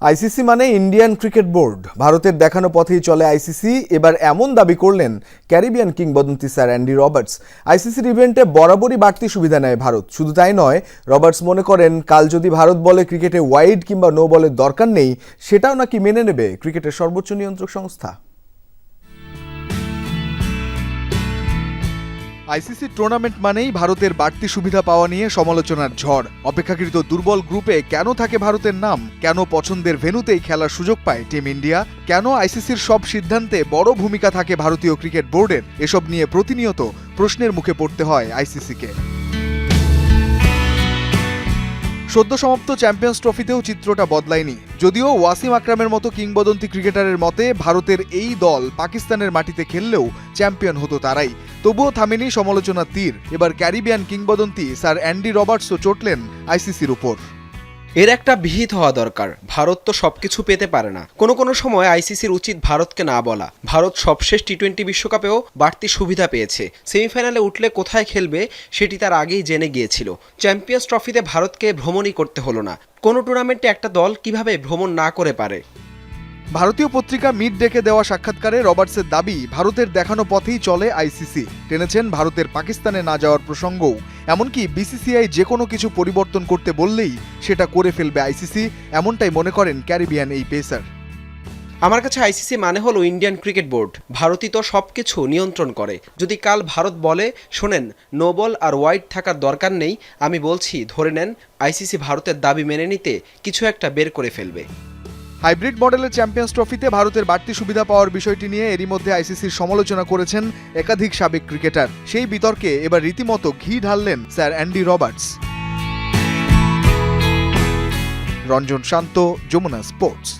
ICC মানে Indian cricket board. ভারতের দেখানো পথেই চলে আইসিসি। এবার এমন দাবি করলেন ক্যারিবিয়ান কিংবদন্তি স্যার অ্যান্ডি রবার্টস। আইসিসির ইভেন্টে বরাবরই বাড়তি সুবিধা নেয় ভারত। শুধু তাই নয়, রবার্টস মনে করেন, কাল যদি ভারত বলে ক্রিকেটে ওয়াইড কিংবা নো বলের দরকার নেই, সেটাও নাকি মেনে নেবে ক্রিকেটের সর্বোচ্চ নিয়ন্ত্রক সংস্থা। আইসিসি টুর্নামেন্ট মানেই ভারতের বাড়তি সুবিধা পাওয়া নিয়ে সমালোচনার ঝড়। অপেক্ষাকৃত দুর্বল গ্রুপে কেন থাকে ভারতের নাম? কেন পছন্দের ভেনুতেই খেলার সুযোগ পায় টিম ইন্ডিয়া কেন আইসিসির সব সিদ্ধান্তে বড় ভূমিকা থাকে ভারতীয় ক্রিকেট বোর্ডের এসব নিয়ে প্রতিনিয়ত প্রশ্নের মুখে পড়তে হয় আইসিসিকে। সদ্য সমাপ্ত চ্যাম্পিয়ন্স ট্রফিতেও চিত্রটা বদলায়নি। যদিও ওয়াসিম আকরামের মতো কিংবদন্তি ক্রিকেটারের মতে ভারতের এই দল পাকিস্তানের মাটিতে খেললেও চ্যাম্পিয়ন হতো তারাই। তবুও থামেনি সমালোচনার তীর। এবার ক্যারিবিয়ান কিংবদন্তি স্যার অ্যান্ডি রবার্টসও চটলেন আইসিসির উপর। এর একটা বিহিত হওয়া দরকার। ভারত তো সবকিছু পেতে পারে না। কোনো কোনো সময় আইসিসির উচিত ভারতকে না বলা। ভারত সবশেষ টি টোয়েন্টি বিশ্বকাপেও বাড়তি সুবিধা পেয়েছে। সেমিফাইনালে উঠলে কোথায় খেলবে সেটি তার আগেই জেনে গিয়েছিল। চ্যাম্পিয়ন্স ট্রফিতে ভারতকে ভ্রমণই করতে হলো না। কোনো টুর্নামেন্টে একটা দল কীভাবে ভ্রমণ না করে পারে? ভারতীয় পত্রিকা মিড ডেকে দেওয়া সাক্ষাৎকারে রবার্টসের দাবি, ভারতের দেখানো পথেই চলে আইসিসি। টেনেছেন ভারতের পাকিস্তানে না যাওয়ার প্রসঙ্গও। এমনকি বিসিসিআই যে কোনো কিছু পরিবর্তন করতে বললেই সেটা করে ফেলবে আইসিসি, এমনটাই মনে করেন ক্যারিবিয়ান এই পেসার। আমার কাছে আইসিসি মানে হলো ইন্ডিয়ান ক্রিকেট বোর্ড। ভারতই তো সব কিছু নিয়ন্ত্রণ করে। যদি কাল ভারত বলে, শোনেন, নো বল আর ওয়াইড থাকার দরকার নেই, আমি বলছি, ধরে নেন, আইসিসি ভারতের দাবি মেনে নিতে কিছু একটা বের করে ফেলবে। হাইব্রিড মডেলের চ্যাম্পিয়ন্স ট্রফিতে ভারতের বাড়তি সুবিধা পাওয়ার বিষয়টি নিয়ে এরই মধ্যে আইসিসির সমালোচনা করেছেন একাধিক সাবেক ক্রিকেটার। সেই বিতর্কে এবার রীতিমতো ঘি ঢাললেন sir Andy Roberts. Ranjan Shanta, Jamuna sports.